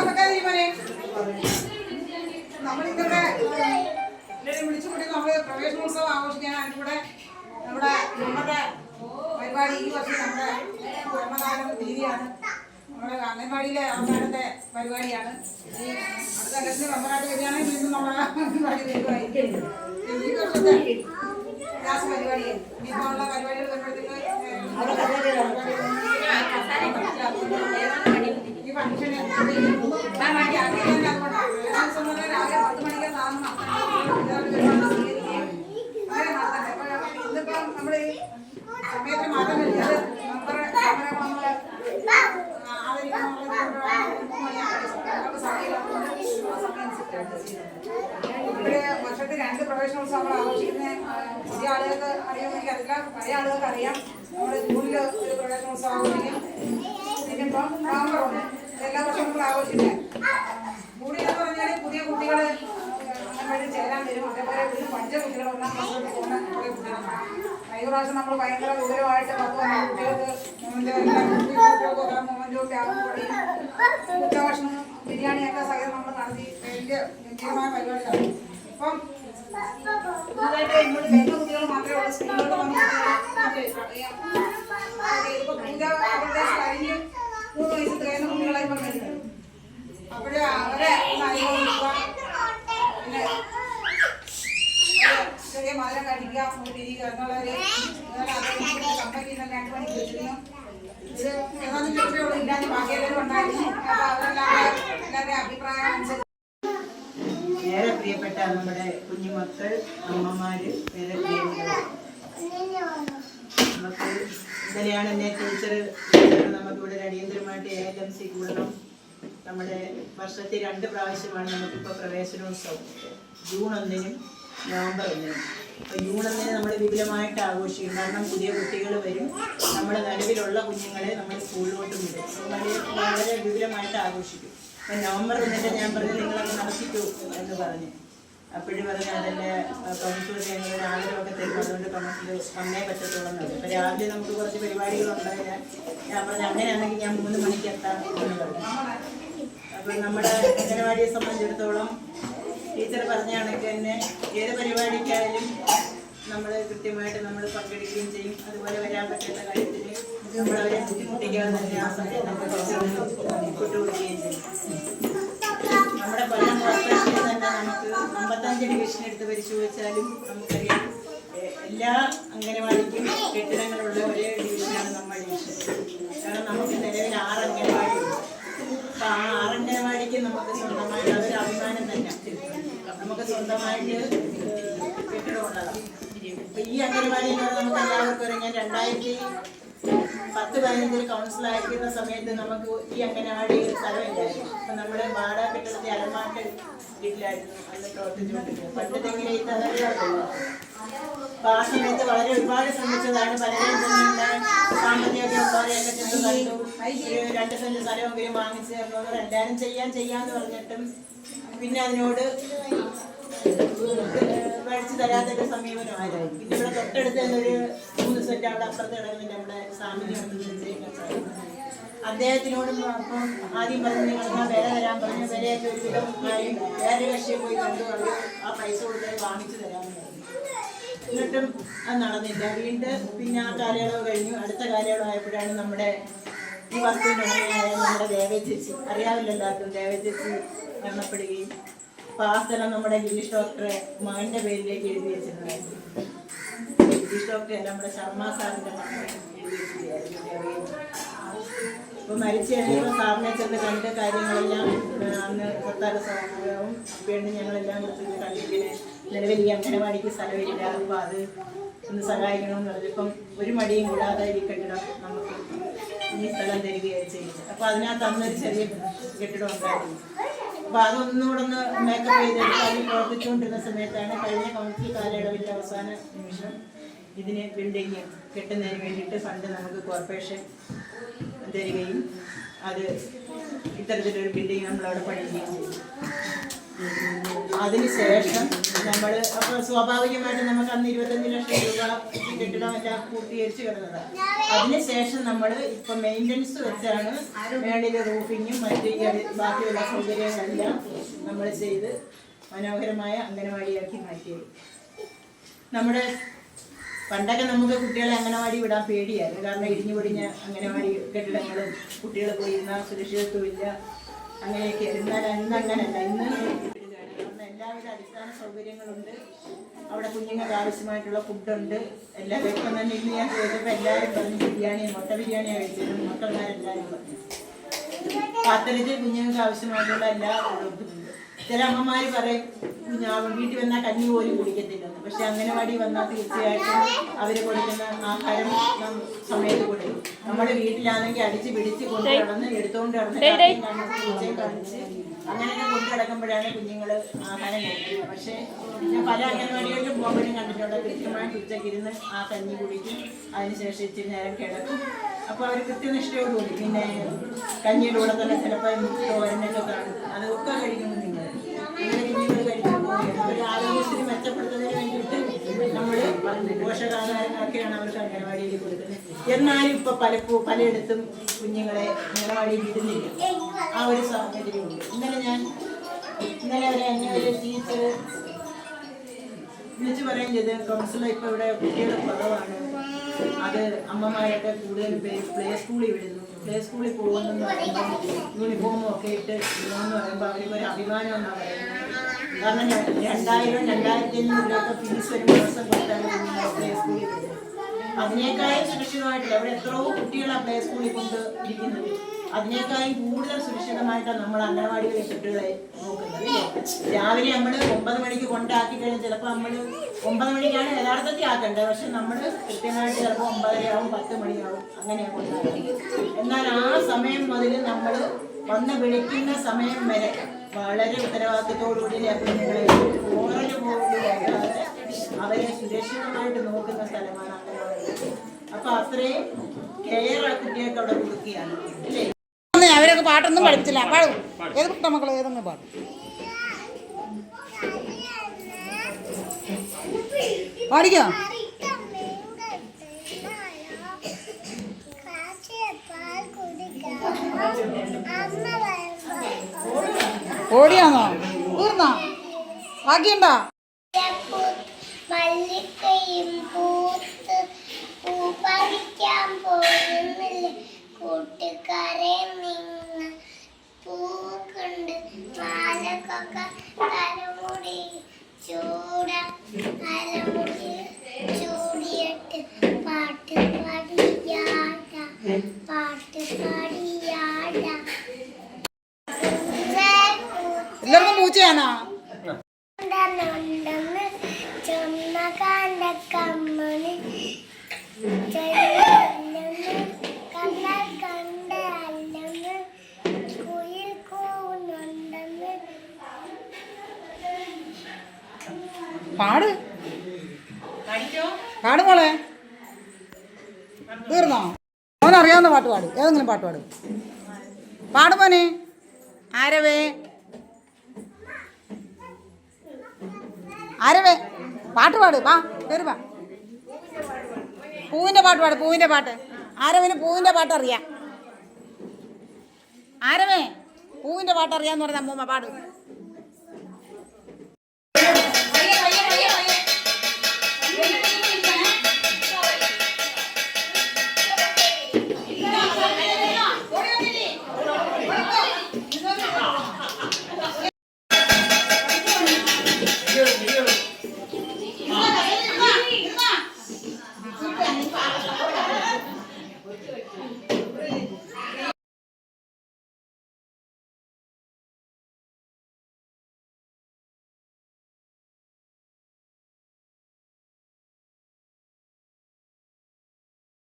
വെക്കാതെ ഇരിപ്പനെ. നമ്മളിന്നിവിടെ എല്ലാവരെയും വിളിച്ചു കൂട്ടി നമ്മൾ പ്രവേശനോത്സവം ആഘോഷിക്കാൻ അതിലൂടെ നമ്മുടെ നമ്മുടെ പരിപാടി ഈ വർഷം നമ്മുടെ ജന്മകാലം തീയതിയാണ് നമ്മുടെ അംഗൻവാടിയിലെ അവസാനത്തെ പരിപാടിയാണ്. അടുത്ത ലക്ഷം മെമ്പറായിട്ട് വരികയാണെങ്കിൽ വീണ്ടും നമ്മുടെ ഈ വർഷത്തെ ക്ലാസ് പരിപാടി. ഇനിയിപ്പോൾ ഉള്ള പരിപാടികൾ വരുമ്പോഴത്തേക്ക്. ഈ ഫംഗ്ഷൻ രാവിലെ പത്ത് മണിക്ക് സാധനം ഇന്നിപ്പം നമ്മുടെ ഈ സമയത്തിന് മാറ്റം വരുന്നത് നമ്മുടെ നമ്മുടെ നമ്മൾ ഇവിടെ വർഷത്തിൽ നമ്മൾ ആഘോഷിക്കുന്ന പുതിയ ആളുകൾക്ക് അറിയാൻ എനിക്കറിയില്ല പഴയ ആളുകൾക്ക് അറിയാം. നമ്മുടെ സ്കൂളിൽ ഒരു പ്രവേശനോത്സവം ആഘോഷിക്കും. ഒന്ന് എല്ലാ വർഷവും നമ്മൾ ആഘോഷിക്കുന്നത്. കൂടി എന്ന് പറഞ്ഞാൽ പുതിയ കുട്ടികൾ അംഗൻവാടി ചേരാൻ വരും. അതേപോലെ ഒരു പഞ്ച കുട്ടികൾ കുട്ടികളാണ് കഴിഞ്ഞ പ്രാവശ്യം നമ്മൾ ഭയങ്കര വിവരമായിട്ട് വന്നു. കുട്ടികൾക്ക് ഉച്ചഭക്ഷണം ബിരിയാണിയൊക്കെ സഹിതം നമ്മൾ നടത്തി. വലിയ അപ്പം പുതുതായിട്ട് ഇങ്ങോട്ട് വരുന്ന കുട്ടികൾ മാത്രമേ ഉള്ളൂ. സ്കൂളിലോട്ട് വന്ന ഇപ്പൊ പൂജ അവരുടെ കഴിഞ്ഞ് മൂന്ന് വയസ്സ് തികയുന്ന കുട്ടികളായി പറഞ്ഞിട്ടുണ്ട് അപ്പോഴേ അവരെ പിന്നെ ചെറിയ മധുരം കഴിക്കുക ഒരു പിരിയുക എന്നുള്ളൊരു കമ്പനി തന്നെ രണ്ട് മണിക്ക് വെച്ചിരുന്നു ഇത് ഏതാനും ചെറുപ്പേ ഇല്ലാതെ ബാക്കി എല്ലാവരും ഉണ്ടായിരുന്നു അപ്പോൾ അവരെല്ലാവരും എല്ലാവരുടെയും അഭിപ്രായം നമ്മുടെ കുഞ്ഞുമക്കൾ പ്രിയപ്പെട്ടവർ നമുക്ക് ഇന്നലെയാണ് എന്നെ ടീച്ചർ നമുക്കിവിടെ അടിയന്തരമായിട്ട് എ എൽ എം സി കൂടണം. നമ്മുടെ വർഷത്തിൽ രണ്ട് പ്രാവശ്യമാണ് നമുക്കിപ്പോൾ പ്രവേശനോത്സവം. ജൂൺ ഒന്നിനും നവംബർ ഒന്നിനും. അപ്പോൾ ജൂൺ ഒന്നിന് നമ്മൾ വിപുലമായിട്ട് ആഘോഷിക്കും. കാരണം പുതിയ കുട്ടികൾ വരും. നമ്മുടെ നിലവിലുള്ള കുഞ്ഞുങ്ങളെ നമ്മൾ സ്കൂളിലോട്ടും വിടും. വളരെ വിപുലമായിട്ട് ആഘോഷിക്കും. അപ്പം നവംബർ ഒന്നിന്റെ ഞാൻ പറഞ്ഞു നിങ്ങളത് നടത്തിക്കൂ എന്ന് പറഞ്ഞു. അപ്പോഴും പറഞ്ഞു അതിന്റെ കൗൺസിൽ ഞങ്ങൾ ആഗ്രഹമൊക്കെ തരും അതുകൊണ്ട് കൗൺസിൽ വന്നേ പറ്റത്തുള്ളൂ എന്ന് പറഞ്ഞു അപ്പോൾ രാവിലെ നമുക്ക് കുറച്ച് പരിപാടികളുണ്ടായാൽ ഞാൻ പറഞ്ഞു അങ്ങനെയാണെങ്കിൽ ഞാൻ മൂന്ന് മണിക്ക് എത്താം എന്ന് പറഞ്ഞു അപ്പോൾ നമ്മുടെ അംഗനവാടിയെ സംബന്ധിച്ചിടത്തോളം ടീച്ചർ പറഞ്ഞാണെങ്കിൽ തന്നെ ഏത് പരിപാടിക്കായാലും നമ്മൾ കൃത്യമായിട്ട് നമ്മൾ പങ്കെടുക്കുകയും ചെയ്യും അതുപോലെ വരാൻ പറ്റുന്ന കാര്യത്തിൽ നമ്മളവരെ ബുദ്ധിമുട്ടിക്കാതെ തന്നെ ആ സമയത്ത് നമ്മൾ വിട്ടുകൊടുക്കുകയും ചെയ്യും നമ്മുടെ കൊല്ലം അമ്പത്തഞ്ച് ഡിവിഷൻ എടുത്ത് പരിശോധിച്ചാലും നമുക്കറിയാം. എല്ലാ അംഗനവാടിക്കും കെട്ടിടങ്ങളുള്ള ഒരേ ഡിവിഷനാണ് നമ്മൾ ഡിവിഷൻ. കാരണം നമുക്ക് നിലവിൽ ആറ് അംഗനവാടിയുണ്ട് അപ്പൊ ആ ആറ് അംഗനവാടിക്ക് നമുക്ക് സ്വന്തമായിട്ട് അതൊരു അഭിമാനം തന്നെ. നമുക്ക് സ്വന്തമായിട്ട് കെട്ടിടമുള്ളതാണ്. അപ്പൊ ഈ അംഗനവാടിയിൽ നമുക്ക് എല്ലാവർക്കും ഞാൻ രണ്ടായിരത്തി പത്ത് പതിനഞ്ചിൽ കൗൺസിലായിരിക്കുന്ന സമയത്ത് നമുക്ക് ഈ അംഗനവാടി സ്ഥലമില്ലായിരുന്നു നമ്മുടെ വാടക കെട്ടിടത്തെ അലമാട്ട് വീട്ടിലായിരുന്നു അന്ന് പ്രവർത്തിച്ചുകൊണ്ടിരുന്നത്. പണ്ടത്തെങ്കിലും ഈ തലമുറ അപ്പൊ ആ സമയത്ത് വളരെ ഒരുപാട് ശ്രമിച്ചതാണ്. പലരും തന്നെ സാമ്പത്തികമൊക്കെ ഉള്ളവരെയൊക്കെ ചെന്ന് കണ്ടു. ഒരു രണ്ട് സെന്റ് സ്ഥലമെങ്കിലും വാങ്ങിച്ചു എല്ലാവരും ചെയ്യാൻ ചെയ്യാന്ന് പറഞ്ഞിട്ടും പിന്നെ അതിനോട് മേടിച്ചു തരാത്തൊരു ഇവിടെ തൊട്ടടുത്ത് ഒരു മൂന്ന് സെന്റ് അവിടെ അപ്പുറത്ത് കിടക്കുന്നുണ്ട് നമ്മുടെ സാമന്യ അദ്ദേഹത്തിനോടും അപ്പം ആദ്യം പറഞ്ഞു നിങ്ങൾ വില തരാൻ പറഞ്ഞു വിലയൊക്കെ ഒരു വിധം വേറെ കക്ഷിയെ പോയി കണ്ടു അവർ ആ പൈസ കൊടുത്താൽ വാങ്ങിച്ചു തരാമെന്ന് പറഞ്ഞു. എന്നിട്ടും അത് നടന്നില്ല. വീണ്ടും പിന്നെ ആ കാലയളവ് കഴിഞ്ഞു. അടുത്ത കാലയളവ് ആയപ്പോഴാണ് നമ്മുടെ ഈ വസ്തുവിന്റെ ഉടമയായ നമ്മുടെ ദേവചേച്ചി അറിയാവില്ല എല്ലാവർക്കും ദേവചേച്ചി മരണപ്പെടുകയും സ്ഥലം നമ്മുടെ ഗിരീഷ് ഡോക്ടറെ മകന്റെ പേരിലേക്ക് എഴുതി വെച്ചിട്ടുണ്ടായിരുന്നു. ഗിരീഷ് ഡോക്ടറെ അല്ല നമ്മുടെ ശർമ്മ ദേവയും അപ്പോൾ മരിച്ചു കഴിഞ്ഞപ്പോൾ സാറിനെ ചെന്ന് കണ്ട കാര്യങ്ങളെല്ലാം അന്ന് കൊത്താര സമയവും വേണ്ടി ഞങ്ങളെല്ലാം കൊടുത്തിട്ട് കണ്ടിങ്ങനെ നിലവിൽ ഈ അംഗനവാടിക്ക് സ്ഥലമില്ല അപ്പോൾ അത് ഒന്ന് സഹായിക്കണമെന്ന് പറഞ്ഞപ്പം ഒരു മടിയും കൂടാതെ ഈ കെട്ടിടം നമുക്ക് ഈ സ്ഥലം തരികയാണ് ചെയ്യുന്നത്. അപ്പോൾ അതിനകത്ത് അന്നൊരു ചെറിയ കെട്ടിടം ഉണ്ടായിരുന്നു. അപ്പോൾ അതൊന്നുകൂടെ ഒന്ന് മേക്കപ്പ് ചെയ്തെടുത്ത് അതിൽ പ്രവർത്തിച്ചുകൊണ്ടിരുന്ന സമയത്താണ് കഴിഞ്ഞ കൗൺസിൽ കാലയളവിന്റെ അവസാന നിമിഷം ഇതിന് ബിൽഡിങ് കെട്ടുന്നതിന് വേണ്ടിയിട്ട് ഫണ്ട് നമുക്ക് കോർപ്പറേഷൻ തരികയും അത് ഇത്തരത്തിലൊരു ബിൽഡിംഗ് നമ്മളവിടെ പണിയുകയും ചെയ്തു. അതിനുശേഷം നമ്മൾ അപ്പോൾ സ്വാഭാവികമായിട്ട് നമുക്ക് അന്ന് ഇരുപത്തഞ്ച് ലക്ഷം രൂപ കെട്ടിടം എല്ലാം പൂർത്തീകരിച്ച് കിടന്നതാണ് അതിനുശേഷം നമ്മൾ ഇപ്പം മെയിന്റനൻസ് വെച്ചാണ് മേളിൽ റൂഫിങ്ങും മറ്റ് ബാക്കിയുള്ള സൗകര്യങ്ങളെല്ലാം നമ്മൾ ചെയ്ത് മനോഹരമായ അംഗനവാടിയാക്കി മാറ്റിയത്. നമ്മുടെ പണ്ടൊക്കെ നമുക്ക് കുട്ടികളെ അംഗനവാടി വിടാൻ പേടിയായിരുന്നു. കാരണം ഇടിഞ്ഞു പൊടിഞ്ഞ അംഗനവാടി കെട്ടിടങ്ങളും കുട്ടികൾ പോയിരുന്ന സുരക്ഷിതത്വമില്ല. അങ്ങനെയൊക്കെ എന്നാൽ ഇന്ന് അങ്ങനല്ല. ഇന്ന് എല്ലാവിധ അടിസ്ഥാന സൗകര്യങ്ങളുണ്ട്. അവിടെ കുഞ്ഞുങ്ങൾക്ക് ആവശ്യമായിട്ടുള്ള ഫുഡുണ്ട്. എല്ലാ ഇപ്പം തന്നെ ഇന്ന് ഞാൻ ചോദിച്ചപ്പോൾ എല്ലാവരും പറഞ്ഞു ബിരിയാണി മുട്ട ബിരിയാണിയാണ് കഴിച്ചത്. മക്കളെല്ലാവരും പറഞ്ഞു. പത്തനത്തിൽ കുഞ്ഞുങ്ങൾക്ക് ആവശ്യമായിട്ടുള്ള എല്ലാ ചില അമ്മമാര് പറയും വീട്ടിൽ വന്നാൽ കഞ്ഞി പോലും കുടിക്കത്തില്ലെന്ന്. പക്ഷെ അംഗനവാടി വന്നാൽ തീർച്ചയായിട്ടും അവർ കൊടുക്കുന്ന ആഹാരം നാം സമയത്ത് കൊടുക്കും. നമ്മുടെ വീട്ടിലാണെങ്കിൽ അടിച്ച് പിടിച്ച് കൊണ്ടു കിടന്ന് കാണിച്ച് അങ്ങനെയൊക്കെ കൊണ്ടു കിടക്കുമ്പോഴാണ് കുഞ്ഞുങ്ങൾ ആഹാരം കഴിക്കുന്നത്. പക്ഷേ ഞാൻ പല അംഗനവാടികളിലും പോകുമ്പോഴും കണ്ടിട്ടുണ്ട്. കൃത്യമായിട്ട് ഉച്ചയ്ക്ക് ഇരുന്ന് ആ കഞ്ഞി കുടിക്കും. അതിനുശേഷം ഇച്ചിരി നേരം കിടക്കും. അപ്പോൾ അവർ കൃത്യനിഷ്ഠയോടുകൂടി പിന്നെ കഞ്ഞിയുടെ കൂടെ തന്നെ ചിലപ്പോൾ എന്നാലും ഇപ്പൊ പലപ്പോ പലയിടത്തും കുഞ്ഞുങ്ങളെ അംഗനവാടിയിൽ വിടുന്നില്ല. ആ ഒരു സാഹചര്യമുണ്ട്. ഇന്നലെ ഞാൻ ഇന്നലെ എന്നെ ഒരു ടീച്ചർ വിളിച്ചു പറയുകയും ചെയ്ത്. കൗൺസിലർ ഇപ്പൊ ഇവിടെ കുട്ടിയുടെ കുറവാണ്. അത് അമ്മമാരൊക്കെ കൂടുതൽ പേര് പ്ലേ സ്കൂളിൽ വിടുന്നു. പ്ലേ സ്കൂളിൽ പറയുമ്പോൾ യൂണിഫോമും ഒക്കെ ഇട്ട് പോകുന്നു പറയുമ്പോൾ അവർക്ക് ഒരു അഭിമാനം പറയുന്നത്. കാരണം രണ്ടായിരം രണ്ടായിരത്തി അഞ്ഞൂറ് ഫീസ് ഒരു മാസം കൊടുത്താണ് കുഞ്ഞുങ്ങളെ പ്ലേ സ്കൂളിൽ വിടുന്നത് അതിനേക്കാളും സുരക്ഷിതമായിട്ട് അവിടെ എത്രയോ കുട്ടികളാണ് പ്ലേ സ്കൂളിൽ കൊണ്ട് ഇരിക്കുന്നത്. അതിനേക്കാളും കൂടുതൽ സുരക്ഷിതമായിട്ടാണ് നമ്മൾ അംഗനവാടികളിൽ കുട്ടികളെ നോക്കുന്നത് രാവിലെ നമ്മൾ ഒമ്പത് മണിക്ക് കൊണ്ടാക്കി കഴിഞ്ഞാൽ ചിലപ്പോൾ നമ്മൾ ഒമ്പത് മണിക്കാണ് യഥാർത്ഥത്തിൽ ആക്കേണ്ടത്. പക്ഷെ നമ്മൾ കൃത്യമായിട്ട് ചിലപ്പോൾ ഒമ്പതരയാവും പത്ത് മണിയാവും അങ്ങനെയാണ് എന്നാൽ ആ സമയം മുതൽ നമ്മൾ വന്ന് വിളിക്കുന്ന സമയം വരെ വളരെ ഉത്തരവാദിത്തത്തോടുകൂടി കുഞ്ഞുങ്ങളെ ഓരോ പോലും അവരെ സുരക്ഷിതമായിട്ട് നോക്കുന്ന സ്ഥലമാണ് അപ്പൊ അത്രയും കെയർ ആ കുട്ടികൾക്ക് അവിടെ കൊടുക്കുകയാണ് അല്ലേ അന്ന് അവരൊക്കെ പാട്ടൊന്നും പഠിച്ചില്ല. പാടും ഏത് കുട്ട മക്കൾ ഏതൊന്നും പാടും. പാടിക്കോ? ഓടിയാന്നോ? തീർന്നോ ബാക്കിയുണ്ടോ? മല്ലിക്കയും പൂ പറിക്കാൻ പോകുന്നില്ല? കൂട്ടുകാരെ നിങ്ങൾ പൂക്കുണ്ട് മാലക്കൊക്കെ തലമുടി ചൂട തലമുടി പാട്. പാട് മോളെ. തീർന്നോ? മോൻ അറിയാവുന്ന പാട്ട് പാട്. ഏതെങ്കിലും പാട്ട് പാട്. പാട് മോനെ. ആരവേ? ആരവേ? പാട്ട് പാട്. വാ കയറി വാ. പൂവിന്റെ പാട്ട് പാട് പൂവിന്റെ പാട്ട്. ആരവിന് പൂവിന്റെ പാട്ട് അറിയാം. ആരവേ പൂവിന്റെ പാട്ട് അറിയാന്ന് പറഞ്ഞ അമ്മൂമ്മ പാട് ും.